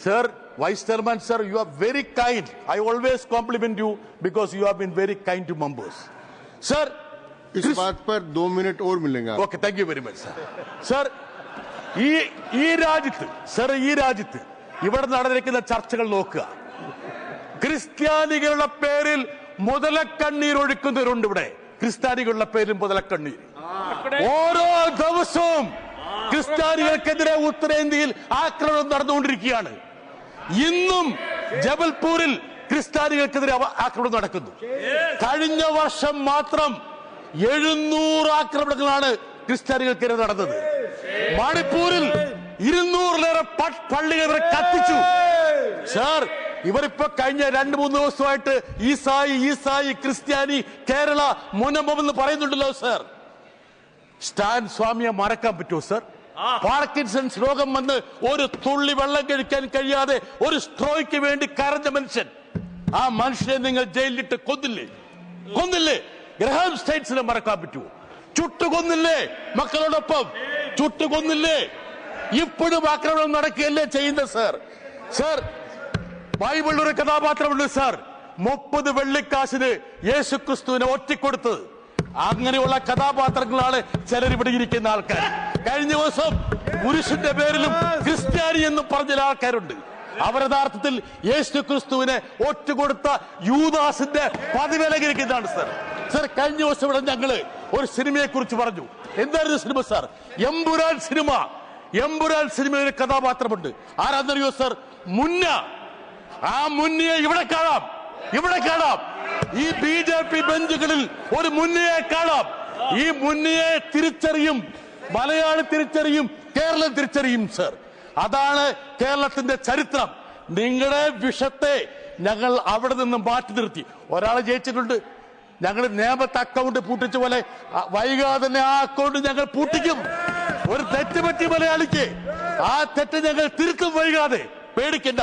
Sir, Vice Chairman, sir, you are very kind. I always compliment you because you have been very kind to members. Sir, इस बात पर दो minute और मिलेंगे आप okay thank you very much sir sir ഈ ഈ രാജ്യത്ത് സർ ഈ രാജ്യത്ത് ഇവിടെ നടന്നിരിക്കുന്ന ചർച്ചകൾ നോക്കുക ക്രിസ്ത്യാനികളുടെ പേരിൽ മുതലക്കണ്ണീർ ഒഴുക്കുന്നവരുണ്ട് ഇവിടെ ക്രിസ്ത്യാനികളുടെ പേരിൽ മുതലക്കണ്ണീർ ഓരോ ദിവസവും ക്രിസ്ത്യാനികൾക്കെതിരെ ഉത്തരേന്ത്യയിൽ ആക്രമണം നടന്നുകൊണ്ടിരിക്കുകയാണ് ഇന്നും ജബൽപൂരിൽ ക്രിസ്ത്യാനികൾക്കെതിരെ ആക്രമണം നടക്കുന്നു. കഴിഞ്ഞ വർഷം മാത്രം എഴുന്നൂറ് ആക്രമണങ്ങളാണ് ക്രിസ്ത്യാനികൾക്കെതിരെ നടന്നത്. മണിപ്പൂരിൽ ഇരുന്നൂറിലേറെ പള്ളികൾ കത്തിച്ചു. സാർ ഇവരിപ്പോ കഴിഞ്ഞ രണ്ട് മൂന്ന് ദിവസമായിട്ട് ഈസായി ഈസായി ക്രിസ്ത്യാനി കേരള മുനമ്പം എന്ന് പറയുന്നുണ്ടല്ലോ സാർ. സ്റ്റാൻ സ്വാമിയെ മറക്കാൻ പറ്റുമോ സർ? പാർക്കിൻസൺസ് രോഗം വന്ന് ഒരു തുള്ളി വെള്ളം കഴിക്കാൻ കഴിയാതെ ഒരു സ്ട്രോയ്ക്ക് വേണ്ടി കരഞ്ഞ മനുഷ്യൻ. ആ മനുഷ്യനെ നിങ്ങൾ ജയിലിലിട്ട് കൊന്നില്ലേ? കൊന്നില്ലേ? ഗ്രഹാം സ്റ്റേറ്റ്സിനെ മറക്കാൻ പറ്റുമോ ചുട്ടു കൊന്നില്ലേ മക്കളോടൊപ്പം? ചുട്ടു കൊന്നില്ലേ ഇപ്പോഴും ആക്രമണം നടക്കുകയല്ലേ ചെയ്യുന്നത് സർ? സർ ബൈബിളിൽ ഒരു കഥാപാത്രമുണ്ട് സർ. മുപ്പത് വെള്ളിക്കാശിന് യേശു ക്രിസ്തുവിനെ ഒറ്റിക്കൊടുത്തത്. അങ്ങനെയുള്ള കഥാപാത്രങ്ങളാണ് ചിലരിവിടെ ഇരിക്കുന്ന ആൾക്കാർ. കഴിഞ്ഞ ദിവസം പുരുഷന്റെ പേരിലും ക്രിസ്ത്യാനി എന്ന് പറഞ്ഞ ആൾക്കാരുണ്ട്. അവർ യഥാർത്ഥത്തിൽ യേശു ക്രിസ്തുവിനെ ഒറ്റുകൊടുത്ത യൂദാസിന്റെ പതിവിലകരിക്കുന്നതാണ് സർ. സർ കഴിഞ്ഞ ദിവസം ഇവിടെ ഞങ്ങൾ ഒരു സിനിമയെ കുറിച്ച് പറഞ്ഞു. എന്തായിരുന്നു cinema sir? Empuraan cinema. Empuraan സിനിമയിൽ കഥാപാത്രമുണ്ട്. ആരാന്നറിയോ സർ? മുന്ന. ആ മുന്നയെ ഇവിടെ കാണാം. ഇവിടെ കാണാം. ഈ ബി ജെ പി ബെഞ്ചുകളിൽ ഒരു മുന്നയെ കാണാം. ഈ മുന്നയെ തിരിച്ചറിയും മലയാളി തിരിച്ചറിയും കേരളം തിരിച്ചറിയും സർ അതാണ് കേരളത്തിന്റെ ചരിത്രം. നിങ്ങളുടെ വിഷത്തെ ഞങ്ങൾ അവിടെ നിന്നും മാറ്റി നിർത്തി. ഒരാൾ ജയിച്ചിട്ടുണ്ട്. ഞങ്ങൾ നിയമത്തെ അക്കൗണ്ട് പൂട്ടിച്ച പോലെ വൈകാതെ തന്നെ ആ അക്കൗണ്ട് ഞങ്ങൾ പൂട്ടിക്കും. ഒരു തെറ്റ് പറ്റി മലയാളിക്ക്. ആ തെറ്റ് ഞങ്ങൾ തിരുത്തും വൈകാതെ. പേടിക്കണ്ട.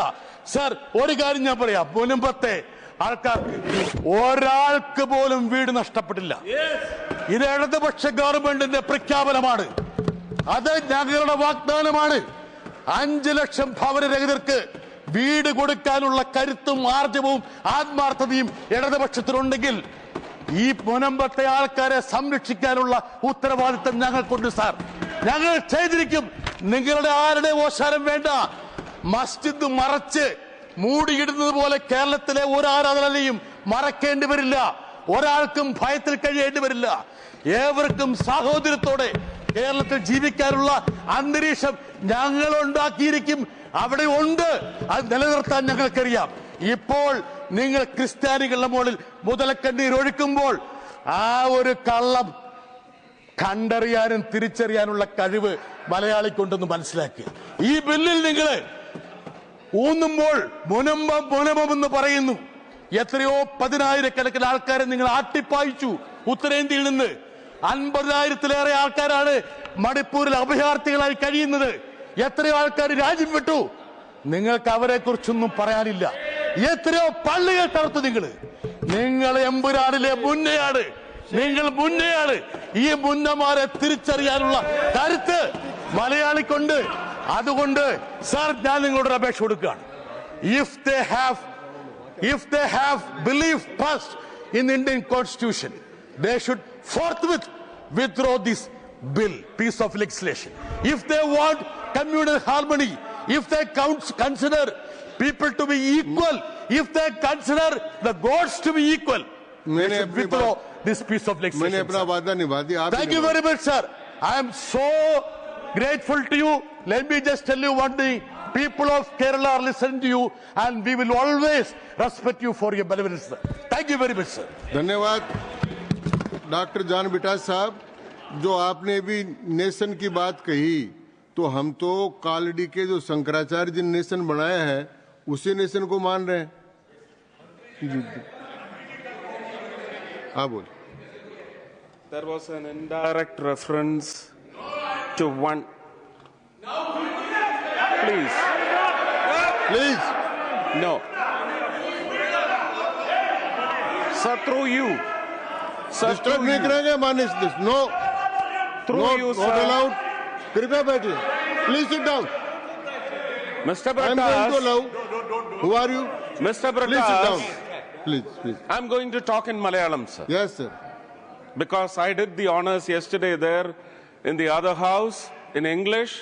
സർ ഒരു കാര്യം ഞാൻ പറയാം. മുൻപത്തെ ആൾക്കാർക്ക് ഒരാൾക്ക് പോലും വീട് നഷ്ടപ്പെട്ടില്ല. ഇത് ഇടതുപക്ഷ ഗവൺമെന്റിന്റെ പ്രഖ്യാപനമാണ്. അത് ഞങ്ങളുടെ വാഗ്ദാനമാണ്. അഞ്ചു ലക്ഷം ഭവനരഹിതർക്ക് വീട് കൊടുക്കാനുള്ള കരുത്തും ആർജവും ആത്മാർത്ഥതയും ഇടതുപക്ഷത്തിനുണ്ടെങ്കിൽ ഈ മുനമ്പത്തെ ആൾക്കാരെ സംരക്ഷിക്കാനുള്ള ഉത്തരവാദിത്തം ഞങ്ങൾക്കുണ്ട് സാർ. ഞങ്ങൾ ചെയ്തിരിക്കും. നിങ്ങളുടെ ആരുടെ ഓശാരം വേണ്ട? മസ്ജിദ് മറച്ച് മൂടിയിടുന്നത് പോലെ കേരളത്തിലെ ഒരു ആരാധനയും മറക്കേണ്ടി വരില്ല. ഒരാൾക്കും ഭയത്തിൽ കഴിയേണ്ടി വരില്ല. ഏവർക്കും സാഹോദര്യത്തോടെ കേരളത്തിൽ ജീവിക്കാനുള്ള അന്തരീക്ഷം ഞങ്ങൾ ഉണ്ടാക്കിയിരിക്കും അവിടെ ഉണ്ട്. അത് നിലനിർത്താൻ ഞങ്ങൾക്കറിയാം. ഇപ്പോൾ നിങ്ങൾ ക്രിസ്ത്യാനികളുടെ മുകളിൽ മുതലക്കണ്ണീർ ഒഴുക്കുമ്പോൾ ആ ഒരു കള്ളം കണ്ടറിയാനും തിരിച്ചറിയാനുള്ള കഴിവ് മലയാളിക്കുണ്ടെന്ന് മനസ്സിലാക്കി ഈ ബില്ലിൽ നിങ്ങൾ ഊന്നുമ്പോൾ മുനമ്പം മുനമ്പം എന്ന് പറയുന്നു. എത്രയോ പതിനായിരക്കണക്കിന് ആൾക്കാരെ നിങ്ങൾ ആട്ടിപ്പായിച്ചു. ഉത്തരേന്ത്യയിൽ നിന്ന് അൻപതിനായിരത്തിലേറെ ആൾക്കാരാണ് മണിപ്പൂരിൽ അഭയാർത്ഥികളായി കഴിയുന്നത്. എത്രയോ ആൾക്കാർ രാജ്യം വിട്ടു. നിങ്ങൾക്ക് അവരെ കുറിച്ചൊന്നും പറയാനില്ല. എത്രയോ പള്ളികൾ തകർത്തു നിങ്ങൾ. നിങ്ങൾ എമ്പുരാനിലെ മുന്നയാണ്. നിങ്ങൾ മുന്നയാണ്. ഈ മുന്നമാരെ തിരിച്ചറിയാനുള്ള കരുത്ത് മലയാളിക്കുണ്ട്. അതുകൊണ്ട് സാർ ഞാൻ നിങ്ങളോട് അപേക്ഷ കൊടുക്കുകയാണ് if they have if they have believe first in Indian constitution they should forth with withdraw this bill piece of legislation if they want communal harmony if they counts consider people to be equal, if they consider the gods to be equal, they should withdraw this piece of legislation. Thank you very much, sir. I am so grateful to you. Let me just tell you one thing. People of Kerala are listening to you, and we will always respect you for your benevolence. Sir. Thank you very much, sir. धन्यवाद doctor John Brittas साहब जो आपने भी nation की बात कही तो हम तो कालडी के जो शंकराचार्य जी नेशन बनाया है उसी नेशन को मान रहे हैं। हाँ बोल There was an indirect reference to one. Please, please no. Sir, through you. Sir, disturb through नहीं you. करेंगे मानिस no Through no you, not sir. Allowed कृपया बैठिए please sit down Mr. I am going to Bratas, allow. Who are you? Mr. Please sit down. Bratas, Please, please. I'm going to talk in Malayalam, sir. Yes, sir. because I did the honors yesterday there in the other house in English.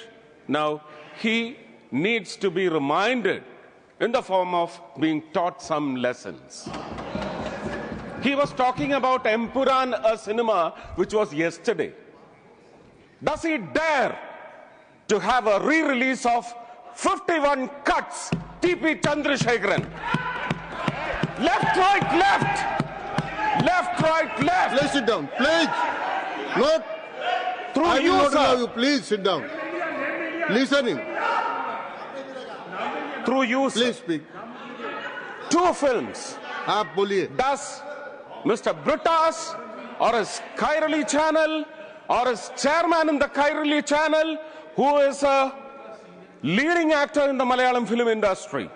Now he needs to be reminded in the form of being taught some lessons. He was talking about Empuran, a cinema which was yesterday. Does he dare to have a re release of 51 cuts? TP Chandrasekharan. Left, right, left. Left, right, left. Please sit down. Please. Not Through I will you, not allow sir. you. Please sit down. Listening. Through you, sir. Please speak. Two films. आप बोलिए Does Mr. Britas or his Kairali channel or his chairman in the Kairali channel, who is a leading actor in the Malayalam film industry.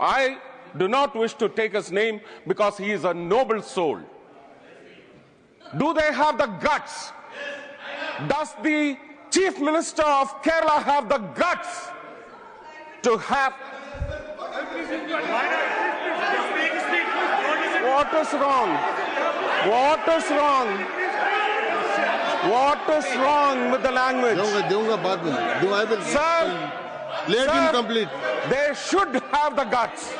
I do not wish to take his name because he is a noble soul. Do they have the guts? does the Chief Minister of Kerala have the guts to have... What is wrong? What is wrong? What is wrong with the language? Sir, let him complete. They should have the guts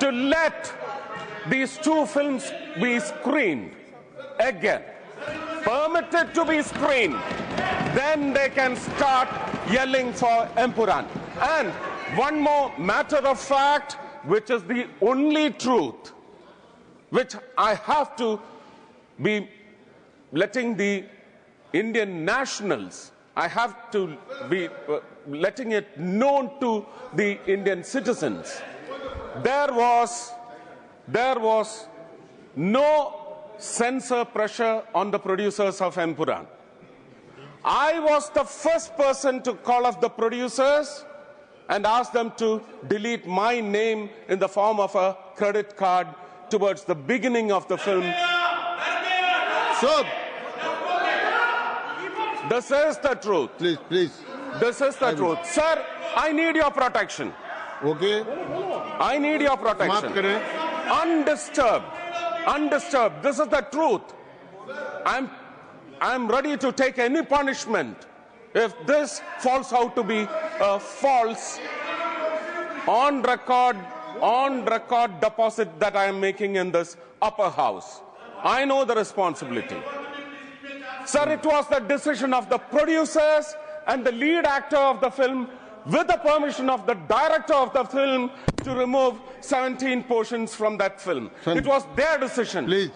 to let these two films be screened again. Permitted to be screened. Then they can start yelling for Empuran. And one more matter of fact, which is the only truth, which I have to be letting the Indian nationals, I have to be uh, letting it known to the Indian citizens. There was, there was no censor pressure on the producers of Empuran. I was the first person to call off the producers and ask them to delete my name in the form of a credit card towards the beginning of the film. So, this is the truth. Please, please. This is the I truth. Will. Sir, I need your protection. Okay. I need your protection. Undisturbed. Undisturbed. This is the truth. I'm, I'm ready to take any punishment if this falls out to be a false on record, on record deposit that I am making in this upper house. I know the responsibility. Sir, it was the decision of the producers and the lead actor of the film, with the permission of the director of the film to remove 17 portions from that film. It was their decision. Please.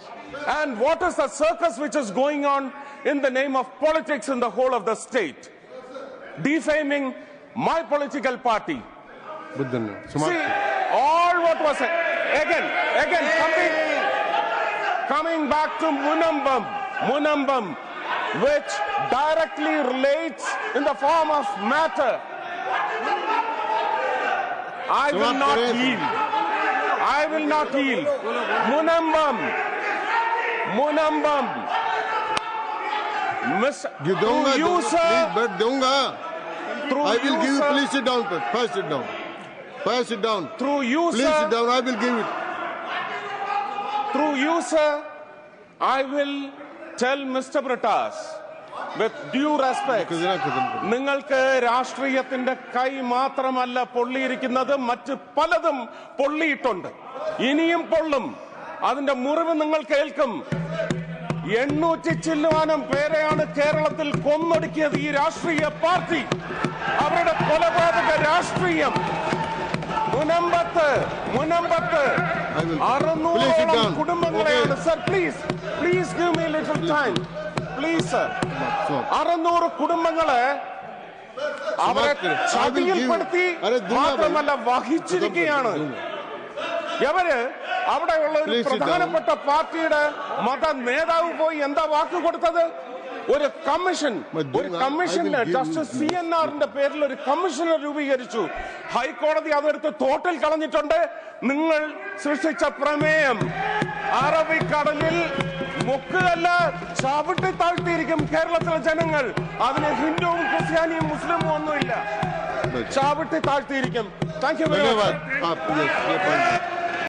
And what is the circus which is going on in the name of politics in the whole of the state? Defaming my political party. See, all what was said. Again, again, coming, coming back to Munambam, Munambam, which directly relates in the form of matter I will not yield. I will not yield. Munambam. Munambam. Miss, through you, sir. But dunga. Through I will give you. Please sit down. First sit down. First sit down. Through you, please sir. Please sit down. I will give it. Through you, sir. I will tell Mr. Bratas. With due respect നിങ്ങൾക്ക് രാഷ്ട്രീയത്തിന്റെ കൈ മാത്രമല്ല പൊള്ളിയിരിക്കുന്നത് മറ്റ് പലതും പൊള്ളിയിട്ടുണ്ട്. ഇനിയും പൊള്ളും. അതിന്റെ മുറിവ് നിങ്ങൾ കേൾക്കും. എണ്ണൂറ്റി ചില്ലുവാനും പേരെയാണ് കേരളത്തിൽ കൊന്നൊടുക്കിയത് ഈ രാഷ്ട്രീയ പാർട്ടി. അവരുടെ കൊലപാതക രാഷ്ട്രീയം. മുനമ്പത്ത് മുനമ്പത്ത്. അറുന്നൂറോളം കുടുംബങ്ങളെയാണ്. Sir please please give me little time please അറുന്നൂറ് കുടുംബങ്ങളെ അവരെ ചതിയിൽപ്പെടുത്തി മാത്രമല്ല വഹിച്ചിരിക്കുകയാണ്. എവര്? അവിടെയുള്ള ഒരു പ്രധാനപ്പെട്ട പാർട്ടിയുടെ മത നേതാവ് പോയി എന്താ വാക്ക് കൊടുത്തത്? ഒരു കമ്മീഷൻ. ഒരു കമ്മീഷൻ ജസ്റ്റിസ് സി എൻ ആറിന്റെ പേരിൽ ഒരു കമ്മീഷനെ രൂപീകരിച്ചു. ഹൈക്കോടതി അതെടുത്ത് തോട്ടിൽ കളഞ്ഞിട്ടുണ്ട്. നിങ്ങൾ സൃഷ്ടിച്ച പ്രമേയം. അറബിക്കടലിൽ മുക്കുകല്ല ചവിട്ടി താഴ്ത്തിയിരിക്കും കേരളത്തിലെ ജനങ്ങൾ. അതിന് ഹിന്ദുവും ക്രിസ്ത്യാനിയും മുസ്ലിമും ഒന്നുമില്ല. ചാവിട്ടി താഴ്ത്തിയിരിക്കും. Thank you very much